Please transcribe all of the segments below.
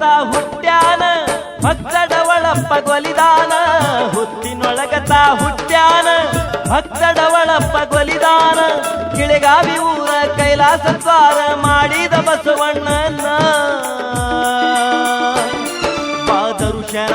ಹುಟ್ಟಿದ ಹುಟ್ಟ್ಯಾನ ಭಕ್ತಡ ಒಳಪ್ಪ ಗೊಲಿದಾನ ಹುತ್ತಿನೊಳಗತ ಹುಟ್ಟ್ಯಾನ ಭಕ್ತಡ ಒಳಪ್ಪ ಗೊಲಿದಾನ, ಕಿಳಿಗಾವಿ ಊರ ಕೈಲಾಸ ದ್ವಾರ ಮಾಡಿದ ಬಸವಣ್ಣನ. ಪಾದರುಷನ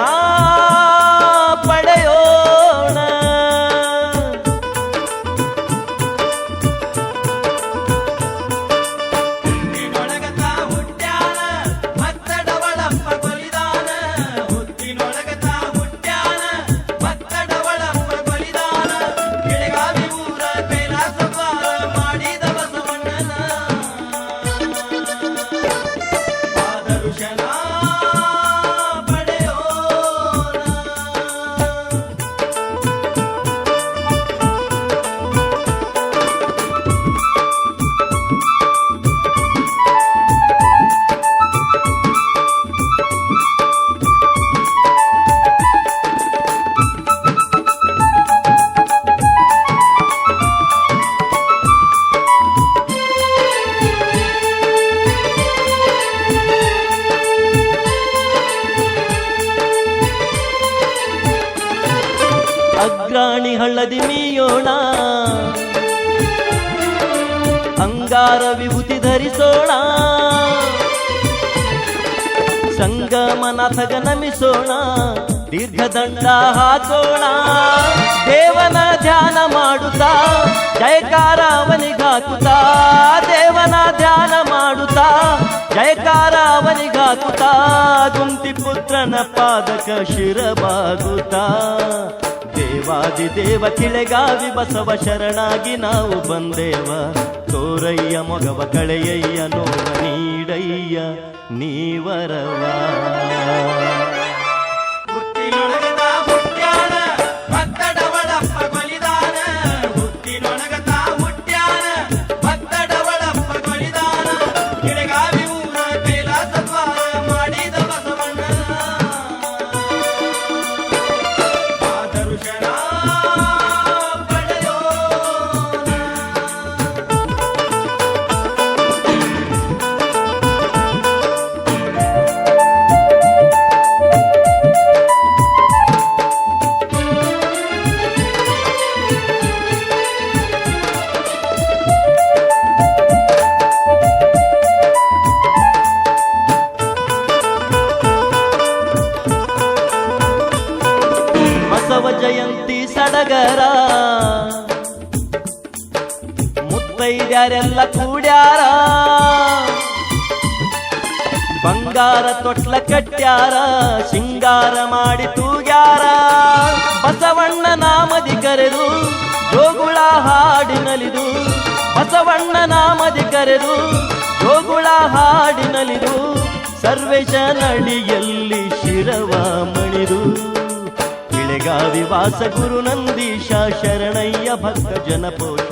ಅಗ್ರಾಣಿ ಹಳ್ಳದಿ ಮೀಯೋಣ. ಅಂಗಾರ ವಿಭೂತಿ ಧರಿಸೋಣ. ಸಂಗಮನಾಥಗ ನಮಿಸೋಣ. ದೀರ್ಘದಂಡ ಹಾಕೋಣ. ದೇವನ ಧ್ಯಾನ ಮಾಡುತ್ತಾ ಜಯಕಾರ ಅವನಿಗಾಕುತ್ತಾ ದೇವನ ಧ್ಯಾನ ಮಾಡುತ್ತಾ, ಜಯಕಾರ ಅವನಿಗಾಕುತ್ತಾ ಗುಂತಿ ಪುತ್ರನ ಪಾದಕ ಶಿರಬಾಗುತ್ತಾ. ದೇವಾದಿ ದೇವ ಕಿಳೆಗಾವಿ ಬಸವ ಶರಣಾಗಿ ನಾವು ಬಂದೇವ. ತೋರಯ್ಯ, ಮೊಗವ, ಕಳೆಯಯ್ಯ, ನೋವ, ನೀಡಯ್ಯ, ನೀವರವ. ಮುತ್ತೈದ್ಯಾರೆಲ್ಲ ಕೂಡ್ಯಾರ? ಬಂಗಾರ ತೊಟ್ಲ ಕಟ್ಟ್ಯಾರ ಸಿಂಗಾರ ಮಾಡಿ ತೂಗ್ಯಾರ. ಬಸವಣ್ಣ ನಾಮದಿ ಕರೆದು ಜೋಗುಳ ಹಾಡಿನಲಿದು ಬಸವಣ್ಣ ನಾಮದಿ ಕರೆದು ಜೋಗುಳ ಹಾಡಿನಲಿದು ಸರ್ವೇಶ ನಡಿಯಲ್ಲಿ ಶಿರವ ಮಣಿದು. ಬೆಳಗಾವಿ ವಾಸ ಗುರು ನಂದೀಶ, ಶರಣಯ್ಯ ಭಕ್ತ ಜನಪೋಷ.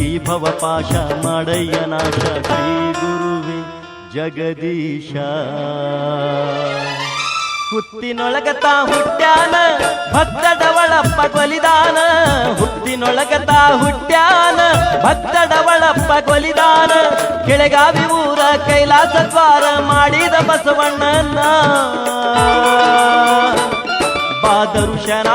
ಈ ಭವಪಾಶ ಮಾಡಯ್ಯ ನಾಶ. ಶ್ರೀ ಗುರುವೆ ಜಗದೀಶ. ಹುತ್ತಿನೊಳಗತ ಹುಟ್ಟ್ಯಾನ ಭಕ್ತಡವಳಪ್ಪ ಕೊಲಿದಾನ ಹುತ್ತಿನೊಳಗತ ಹುಟ್ಟ್ಯಾನ ಭಕ್ತಡವಳಪ್ಪ ಕೊಲಿದಾನ ಕೆಳಗಾವಿ ಊರ ಕೈಲಾಸ ದ್ವಾರ ಮಾಡಿದ ಬಸವಣ್ಣನ. ಬಾದರುಶನ